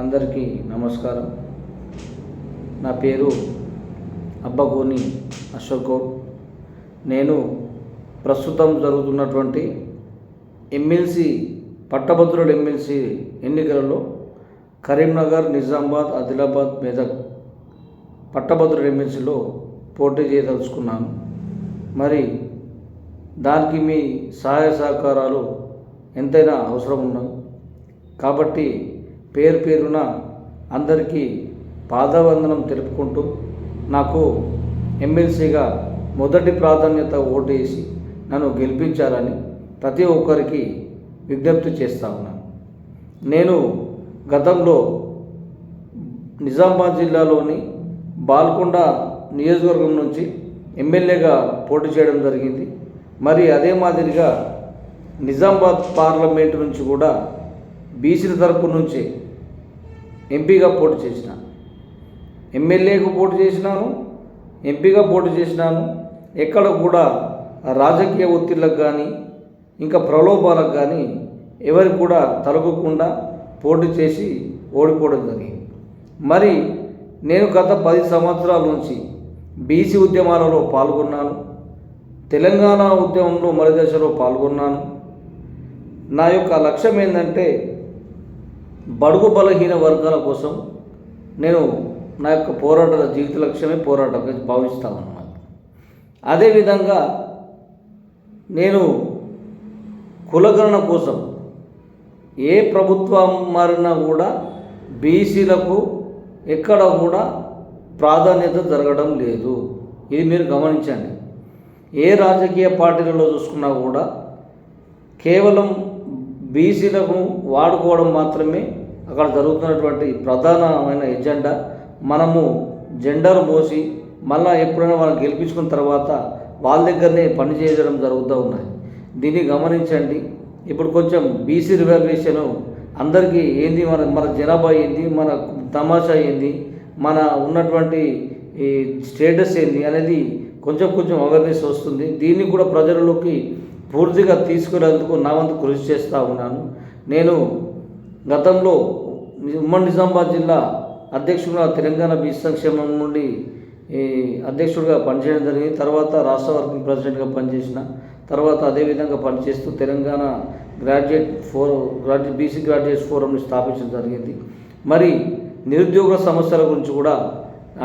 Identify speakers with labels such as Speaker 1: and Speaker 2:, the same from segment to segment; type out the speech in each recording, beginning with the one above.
Speaker 1: అందరికీ నమస్కారం. నా పేరు అబ్బగోని అశోక్. గౌడ్ నేను ప్రస్తుతం జరుగుతున్నటువంటి ఎమ్మెల్సీ పట్టభద్రుల ఎమ్మెల్సీ ఎన్నికలలో కరీంనగర్ నిజామాబాద్ ఆదిలాబాద్ మెదక్ పట్టభద్రుల ఎమ్మెల్సీలో పోటీ చేయదలుచుకున్నాను. మరి దానికి మీ సహాయ సహకారాలు ఎంతైనా అవసరం ఉన్నాయి కాబట్టి పేరు పేరున అందరికీ పాదవందనం తెలుపుకుంటూ నాకు ఎమ్మెల్సీగా మొదటి ప్రాధాన్యత ఓటేసి నన్ను గెలిపించాలని ప్రతి ఒక్కరికి విజ్ఞప్తి చేస్తా ఉన్నాను నేను గతంలో నిజామాబాద్ జిల్లాలోని బాల్కొండ నియోజకవర్గం నుంచి ఎమ్మెల్యేగా పోటీ చేయడం జరిగింది. మరి అదే మాదిరిగా నిజామాబాద్ పార్లమెంటు నుంచి కూడా బీసీల తరపు నుంచి ఎంపీగా పోటీ చేసిన. ఎమ్మెల్యేకు పోటీ చేసినాను ఎంపీగా పోటీ చేసినాను. ఎక్కడ కూడా రాజకీయ ఒత్తిళ్ళకు కానీ ఇంకా ప్రలోభాలకు కానీ ఎవరు కూడా తలగకుండా పోటీ చేసి ఓడిపోవడం జరిగింది. మరి నేను గత పది సంవత్సరాల నుంచి బీసీ ఉద్యమాలలో పాల్గొన్నాను. తెలంగాణ ఉద్యమంలో మరి దశలో పాల్గొన్నాను. నా యొక్క లక్ష్యం ఏంటంటే బడుగు బలహీన వర్గాల కోసం నేను నా యొక్క పోరాట జీవిత లక్ష్యమే పోరాటం భావిస్తాను అన్నమాట అదేవిధంగా నేను కులగణన కోసం ఏ ప్రభుత్వం మారినా కూడా బీసీలకు ఎక్కడ కూడా ప్రాధాన్యత జరగడం లేదు. ఇది మీరు గమనించండి. ఏ రాజకీయ పార్టీలలో చూసుకున్నా కూడా కేవలం బీసీలకు వాడుకోవడం మాత్రమే అక్కడ జరుగుతున్నటువంటి ప్రధానమైన ఎజెండా. మనము జెండర్ మోసి మళ్ళీ ఎప్పుడైనా వాళ్ళని గెలిపించుకున్న తర్వాత వాళ్ళ దగ్గరనే పని చేయడం జరుగుతూ ఉన్నాయి దీన్ని గమనించండి. ఇప్పుడు కొంచెం బీసీ రిజర్వేషన్ అందరికీ ఏంది మన మన జనాభా ఏంది మన తమాషా ఏంది మన ఉన్నటువంటి ఈ స్టేటస్ ఏంది అనేది కొంచెం కొంచెం అవేర్నెస్ వస్తుంది. దీన్ని కూడా ప్రజలలోకి పూర్తిగా తీసుకునేందుకు నా వంతు కృషి చేస్తూ ఉన్నాను. నేను గతంలో ఉమ్మడి నిజామాబాద్ జిల్లా అధ్యక్షుడుగా తెలంగాణ బీచ్ సంక్షేమం నుండి అధ్యక్షుడిగా పనిచేయడం జరిగింది. తర్వాత రాష్ట్ర వర్కింగ్ ప్రెసిడెంట్గా పనిచేసిన తర్వాత అదేవిధంగా పనిచేస్తూ Telangana graduate for graduate BC graduates ఫోరంని స్థాపించడం జరిగింది. మరి నిరుద్యోగ సమస్యల గురించి కూడా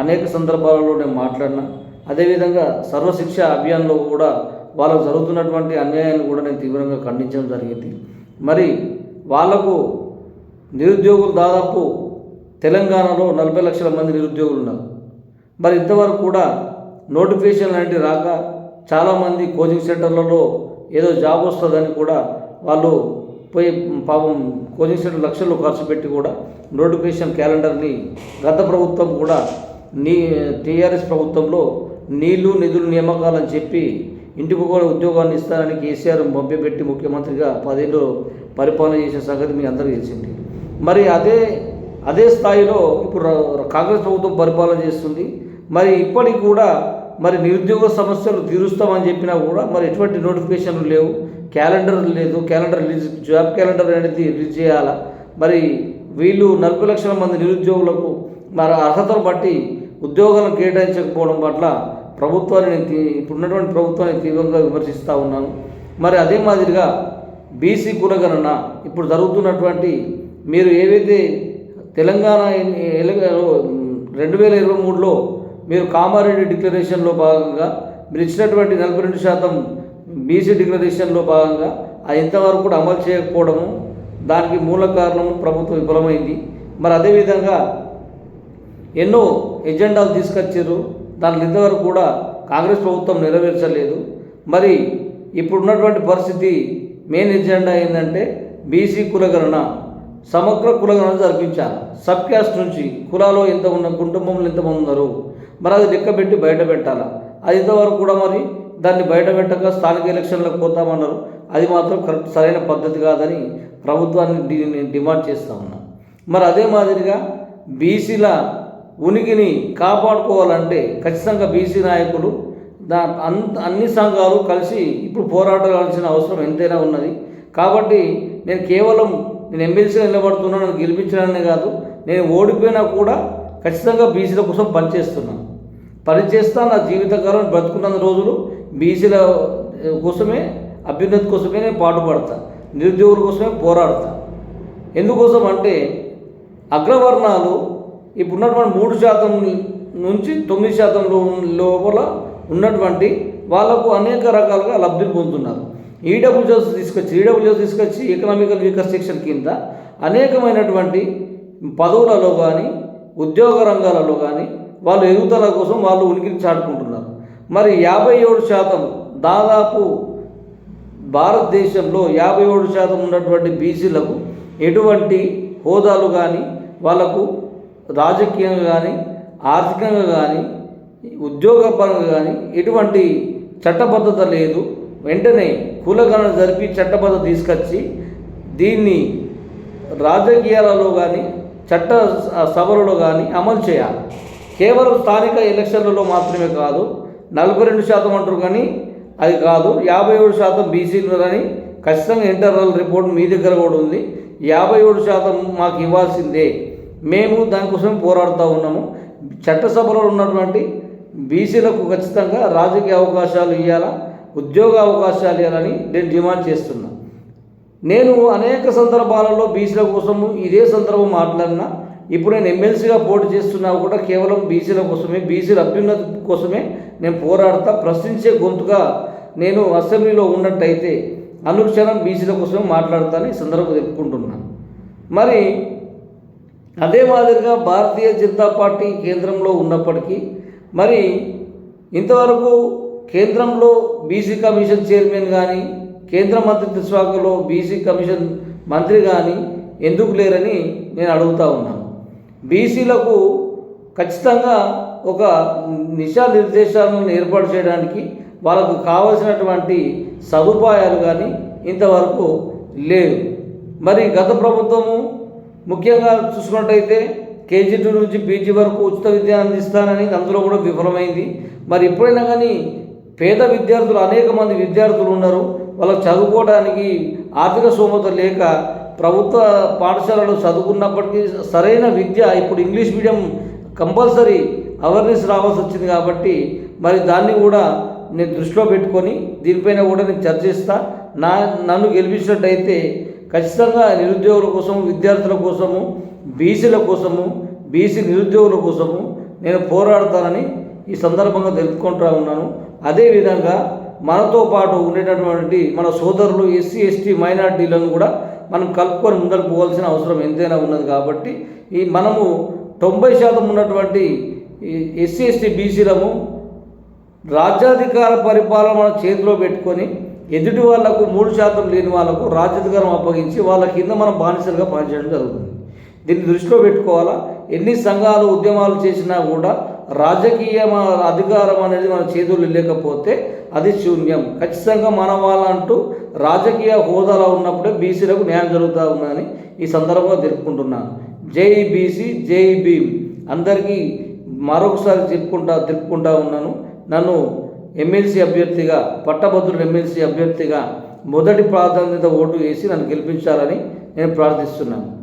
Speaker 1: అనేక సందర్భాలలో నేను మాట్లాడినా. అదేవిధంగా సర్వశిక్ష అభియాన్లో కూడా వాళ్ళకు జరుగుతున్నటువంటి అన్యాయాన్ని కూడా నేను తీవ్రంగా ఖండించడం జరిగింది. మరి వాళ్ళకు నిరుద్యోగులు దాదాపు తెలంగాణలో నలభై లక్షల మంది నిరుద్యోగులు ఉన్నారు. మరి ఇంతవరకు కూడా నోటిఫికేషన్ లాంటివి రాక చాలామంది కోచింగ్ సెంటర్లలో ఏదో జాబ్ వస్తుందని కూడా వాళ్ళు పోయి పాపం కోచింగ్ సెంటర్ లక్షలు ఖర్చు పెట్టి కూడా నోటిఫికేషన్ క్యాలెండర్ని గత ప్రభుత్వం కూడా నీ టీఆర్ఎస్ ప్రభుత్వంలో నీళ్ళు నిధులు నియామకాలని చెప్పి ఇంటికి కూడా ఉద్యోగాన్ని ఇస్తారని కేసీఆర్ మభ్యపెట్టి ముఖ్యమంత్రిగా పదేళ్ళు పరిపాలన చేసే సంగతి మీ అందరికీ తెలిసింది. మరి అదే అదే స్థాయిలో ఇప్పుడు కాంగ్రెస్ ప్రభుత్వం పరిపాలన చేస్తుంది. మరి ఇప్పటికి కూడా మరి నిరుద్యోగ సమస్యలు తీరుస్తామని చెప్పినా కూడా మరి ఎటువంటి నోటిఫికేషన్లు లేవు. క్యాలెండర్ లేదు. క్యాలెండర్ రిలీజ్ జాబ్ క్యాలెండర్ అనేది రిలీజ్ చేయాలా? మరి వీళ్ళు నలభై లక్షల మంది నిరుద్యోగులకు మరి అర్హతలు బట్టి ఉద్యోగాలను కేటాయించకపోవడం పట్ల ప్రభుత్వాన్ని నేను ఇప్పుడున్నటువంటి ప్రభుత్వాన్ని తీవ్రంగా విమర్శిస్తూ ఉన్నాను. మరి అదే మాదిరిగా బీసీ కులగణన ఇప్పుడు జరుగుతున్నటువంటి మీరు ఏవైతే తెలంగాణ రెండు వేల ఇరవై మూడులో మీరు కామారెడ్డి డిక్లరేషన్లో భాగంగా మీరు ఇచ్చినటువంటి నలభై రెండు శాతం బీసీ డిక్లరేషన్లో భాగంగా అది ఇంతవరకు కూడా అమలు చేయకపోవడము దానికి మూల కారణం ప్రభుత్వం విఫలమైంది. మరి అదేవిధంగా ఎన్నో ఎజెండాలు తీసుకొచ్చారు. దాని ఇంతవరకు కూడా కాంగ్రెస్ ప్రభుత్వం నెరవేర్చలేదు. మరి ఇప్పుడున్నటువంటి పరిస్థితి మెయిన్ ఎజెండా ఏంటంటే బీసీ కులగణన సమగ్ర కులగణన జరిపించాలి. సబ్ క్యాస్ట్ నుంచి కులాలో ఎంత ఉన్న కుటుంబంలో ఎంతమంది ఉన్నారు మరి అది లెక్క పెట్టి బయట పెట్టాలి? అది ఇంతవరకు కూడా మరి దాన్ని బయట పెట్టక స్థానిక ఎలక్షన్లకు పోతామన్నారు. అది మాత్రం కరెక్ట్ సరైన పద్ధతి కాదని ప్రభుత్వాన్ని డిమాండ్ చేస్తా ఉన్నా. మరి అదే మాదిరిగా బీసీల ఉనికిని కాపాడుకోవాలంటే ఖచ్చితంగా బీసీ నాయకులు దా అంత అన్ని సంఘాలు కలిసి ఇప్పుడు పోరాడాల్సిన అవసరం ఎంతైనా ఉన్నది. కాబట్టి నేను కేవలం నేను ఎమ్మెల్సీగా నిలబడుతున్నాను నన్ను గెలిపించడానే కాదు నేను ఓడిపోయినా కూడా ఖచ్చితంగా బీసీల కోసం పనిచేస్తున్నాను పనిచేస్తా నా జీవితకాలం బ్రతుకున్న రోజులు బీసీల కోసమే అభ్యున్నతి కోసమే నేను పాటుపడతా. నిరుద్యోగుల కోసమే పోరాడతా. ఎందుకోసం అంటే అగ్రవర్ణాలు ఇప్పుడు ఉన్నటువంటి మూడు శాతం నుంచి తొమ్మిది శాతం లోపల ఉన్నటువంటి వాళ్ళకు అనేక రకాలుగా లబ్ధిని పొందుతున్నారు. ఈడబ్ల్యూఎస్ తీసుకొచ్చి ఈడబ్ల్యూఎస్ తీసుకొచ్చి ఎకనామికల్ వీకర్ సెక్షన్ కింద అనేకమైనటువంటి పదవులలో కానీ ఉద్యోగ రంగాలలో కానీ వాళ్ళు ఎదుగుదల కోసం వాళ్ళు ఉనికిని చాటుకుంటున్నారు. మరి యాభై ఏడు శాతం దాదాపు భారతదేశంలో యాభై ఏడు శాతం ఉన్నటువంటి బీసీలకు ఎటువంటి హోదాలు కానీ వాళ్ళకు రాజకీయంగా కానీ ఆర్థికంగా కానీ ఉద్యోగపరంగా కానీ ఎటువంటి చట్టబద్ధత లేదు. వెంటనే కులగణన జరిపి చట్టబద్ధత తీసుకొచ్చి దీన్ని రాజకీయాలలో కానీ చట్ట సభలలో కానీ అమలు చేయాలి. కేవలం స్థానిక ఎలక్షన్లలో మాత్రమే కాదు నలభై రెండు శాతం అంటారు కానీ అది కాదు యాభై ఏడు శాతం బీసీలు అని ఖచ్చితంగా ఇంటర్నల్ రిపోర్ట్ మీ దగ్గర కూడా ఉంది. యాభై ఏడు శాతం మాకు ఇవ్వాల్సిందే. మేము దానికోసం పోరాడుతూ ఉన్నాము. చట్టసభలో ఉన్నటువంటి బీసీలకు ఖచ్చితంగా రాజకీయ అవకాశాలు ఇవ్వాలా ఉద్యోగ అవకాశాలు ఇవ్వాలని నేను డిమాండ్ చేస్తున్నా. నేను అనేక సందర్భాలలో బీసీల కోసము ఇదే సందర్భం మాట్లాడినా ఇప్పుడు నేను ఎమ్మెల్సీగా పోటీ చేస్తున్నా కూడా కేవలం బీసీల కోసమే బీసీల అభ్యున్నతి కోసమే నేను పోరాడతా ప్రశ్నించే గొంతుగా నేను అసెంబ్లీలో ఉన్నట్టయితే అనుక్షణం బీసీల కోసమే మాట్లాడతానని సందర్భం చెప్పుకుంటున్నాను మరి అదే మాదిరిగా భారతీయ జనతా పార్టీ కేంద్రంలో ఉన్నప్పటికీ మరి ఇంతవరకు కేంద్రంలో బీసీ కమిషన్ చైర్మన్ కానీ కేంద్ర మంత్రిత్వ శాఖలో బీసీ కమిషన్ మంత్రి కానీ ఎందుకు లేరని నేను అడుగుతా ఉన్నాను బీసీలకు ఖచ్చితంగా ఒక నిశా నిర్దేశాలను ఏర్పాటు చేయడానికి వాళ్ళకు కావలసినటువంటి సదుపాయాలు కానీ ఇంతవరకు లేవు. మరి గత ప్రభుత్వము ముఖ్యంగా చూసుకున్నట్టయితే కేజీ టూ నుంచి పీజీ వరకు ఉచిత విద్య అందిస్తానని అందులో కూడా విఫలమైంది. మరి ఎప్పుడైనా కానీ పేద విద్యార్థులు అనేక మంది విద్యార్థులు ఉన్నారు. వాళ్ళకి చదువుకోవడానికి ఆర్థిక సోమత లేక ప్రభుత్వ పాఠశాలలో చదువుకున్నప్పటికీ సరైన విద్య ఇప్పుడు ఇంగ్లీష్ మీడియం కంపల్సరీ అవేర్నెస్ రావాల్సి వచ్చింది కాబట్టి మరి దాన్ని కూడా నేను దృష్టిలో పెట్టుకొని దీనిపైన కూడా నేను చర్చిస్తా. నా నన్ను గెలిపించినట్టయితే ఖచ్చితంగా నిరుద్యోగుల కోసం విద్యార్థుల కోసము బీసీల కోసము బీసీ నిరుద్యోగుల కోసము నేను పోరాడతానని ఈ సందర్భంగా తెలుపుకుంటా ఉన్నాను. అదేవిధంగా మనతో పాటు ఉండేటటువంటి మన సోదరులు ఎస్సీ ఎస్టీ మైనార్టీలను కూడా మనం కలుపుకొని ముందరకు పోవాల్సిన అవసరం ఎంతైనా ఉన్నది కాబట్టి ఈ మనము తొంభై శాతం ఉన్నటువంటి ఎస్సీ ఎస్టీ బీసీలము రాజ్యాధికార పరిపాలన మన చేతిలో పెట్టుకొని ఎదుటి వాళ్ళకు మూడు శాతం లేని వాళ్ళకు రాజ్యాధికారం అప్పగించి వాళ్ళ కింద మనం బానిసలుగా పనిచేయడం జరుగుతుంది. దీన్ని దృష్టిలో పెట్టుకోవాలా? ఎన్ని సంఘాలు ఉద్యమాలు చేసినా కూడా రాజకీయ అధికారం అనేది మన చేతుల్లో లేకపోతే అది శూన్యం. ఖచ్చితంగా మన వాళ్ళంటూ రాజకీయ హోదాలో ఉన్నప్పుడే బీసీలకు న్యాయం జరుగుతూ ఉందని ఈ సందర్భంగా తెలుపుకుంటున్నాను జై బీసీ జై భీమ్. అందరికీ మరొకసారి చెప్పుకుంటా తెలుపుకుంటా ఉన్నాను. నన్ను ఎమ్మెల్సీ అభ్యర్థిగా పట్టభద్రుడు ఎమ్మెల్సీ అభ్యర్థిగా మొదటి ప్రాధాన్యత ఓటు వేసి నన్ను గెలిపించాలని నేను ప్రార్థిస్తున్నాను.